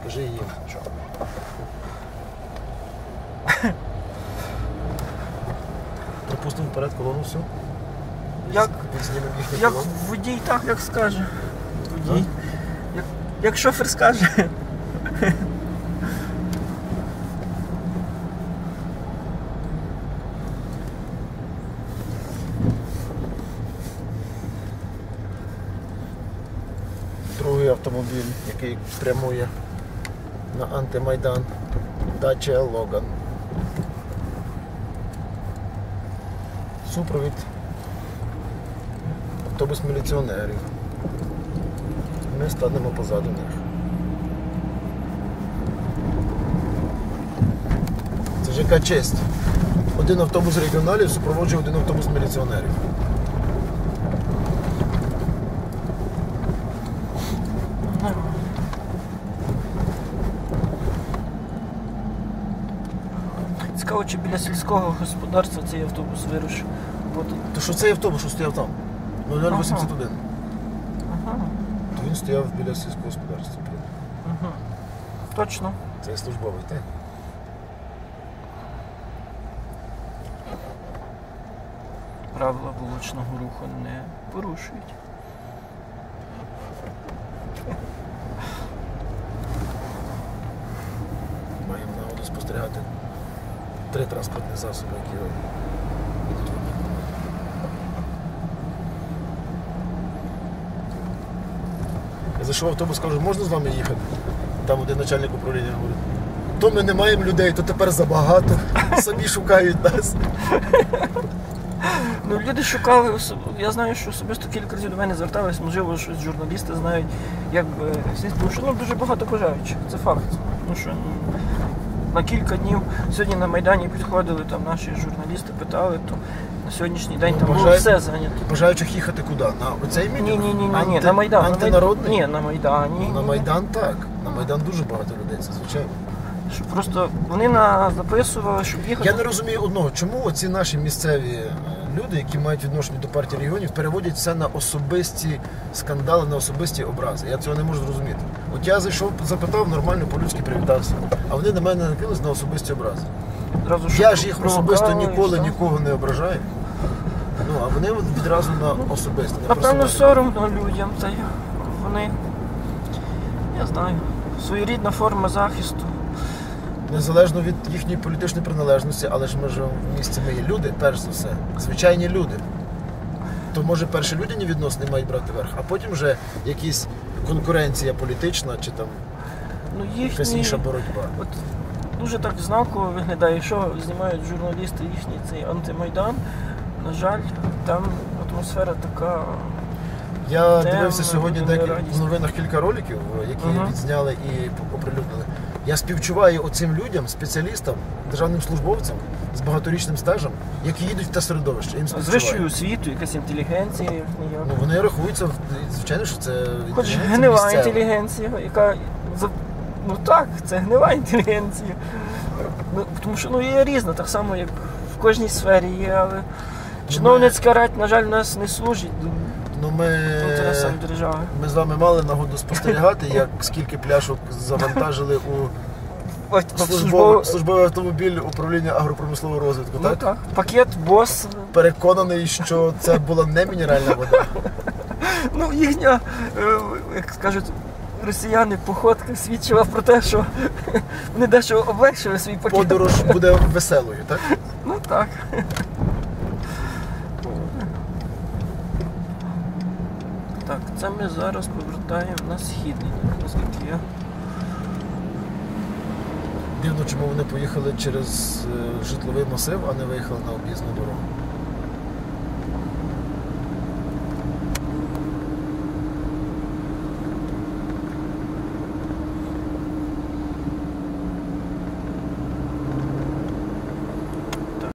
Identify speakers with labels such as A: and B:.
A: Скажи їм. Що? Пропустимо вперед колону всю.
B: Як,
A: Знімемо їхню
B: як
A: колону.
B: водій так, як скаже. Водій. Як, як шофер скаже.
A: Другий автомобіль, який прямує на антимайдан. Dacia Logan. Супровід. Автобус міліціонерів. Ми станемо позаду них. Це ж яка честь. Один автобус регіоналів супроводжує один автобус міліціонерів.
B: Цікаво, чи біля сільського господарства цей автобус вирушив. Бо тут.
A: То що цей автобус, що стояв там? 0081.
B: Ага.
A: То він стояв біля сільського господарства.
B: Ага. Точно.
A: Це службовий, так?
B: Правила вуличного руху не порушують.
A: Маємо нагоду спостерігати три транспортні засоби, які йдуть в. Я зайшов автобус, кажу, можна з вами їхати? Там один начальник управління говорить. То ми не маємо людей, то тепер забагато. Самі шукають нас.
B: Ну, люди шукали, я знаю, що особисто кілька разів до мене звертались, можливо, щось журналісти знають, як би тому що ну, дуже багато бажаючих, це факт. Ну що, ну, на кілька днів сьогодні на Майдані підходили там наші журналісти, питали, то на сьогоднішній день
A: там
B: там було все зайнято.
A: Бажаючих їхати куди? На оцей мітинг?
B: ні, ні, ні, ні,
A: Анти-
B: на Майдан. на Майдан.
A: Антинародний?
B: Ні, на Майдані.
A: На Майдан так. На Майдан дуже багато людей, це звичайно.
B: Що просто вони на записували, щоб їхати.
A: Я не розумію одного, чому оці наші місцеві е, люди, які мають відношення до партії регіонів, переводять все на особисті скандали, на особисті образи. Я цього не можу зрозуміти. От я зайшов, запитав, нормально по-людськи привітався. А вони на мене накинулись на особисті образи.
B: Зразу,
A: Я ж їх особисто ніколи
B: що?
A: нікого не ображаю. Ну, а вони відразу на особисті. на
B: Напевно, соромно людям, та й вони, я знаю, своєрідна форма захисту.
A: Незалежно від їхньої політичної приналежності, але ж ми живемо в місті, ми є люди, перш за все, звичайні люди. То може перші людяні відносини мають брати верх, а потім вже якісь конкуренція політична чи там
B: Ну,
A: якась інша боротьба.
B: от, дуже так знаково виглядає, що знімають журналісти їхній цей антимайдан. На жаль, там атмосфера така.
A: Я
B: Темно,
A: дивився сьогодні декілька в новинах кілька роликів, які
B: Ага.
A: відзняли і оприлюднили. Я співчуваю оцим людям, спеціалістам, державним службовцям з багаторічним стажем, які їдуть в те середовище. Їм
B: З
A: співчуваю.
B: вищою освітою, якась інтелігенція, ніяк.
A: Ну вони рахуються, звичайно, що це
B: Хоч
A: інтелігенція
B: гнила
A: місцева.
B: інтелігенція, яка за- ну так, це гнила інтелігенція. Ну, тому що ну, є різна, так само, як в кожній сфері є, але чиновницька рать, на жаль, нас не служить
A: Ну, ми, ми з вами мали нагоду спостерігати, як скільки пляшок завантажили у службовий, службовий автомобіль управління агропромислового розвитку.
B: Ну
A: так?
B: так, пакет, бос.
A: Переконаний, що це була не мінеральна вода.
B: Ну, їхня, е, як скажуть, росіяни походка свідчила про те, що вони дещо облегшили свій пакет.
A: Подорож буде веселою, так?
B: Ну так. Так, це ми зараз повертаємо на східний, наскільки я.
A: Дивно, чому вони поїхали через е, житловий масив, а не виїхали на об'їзну дорогу.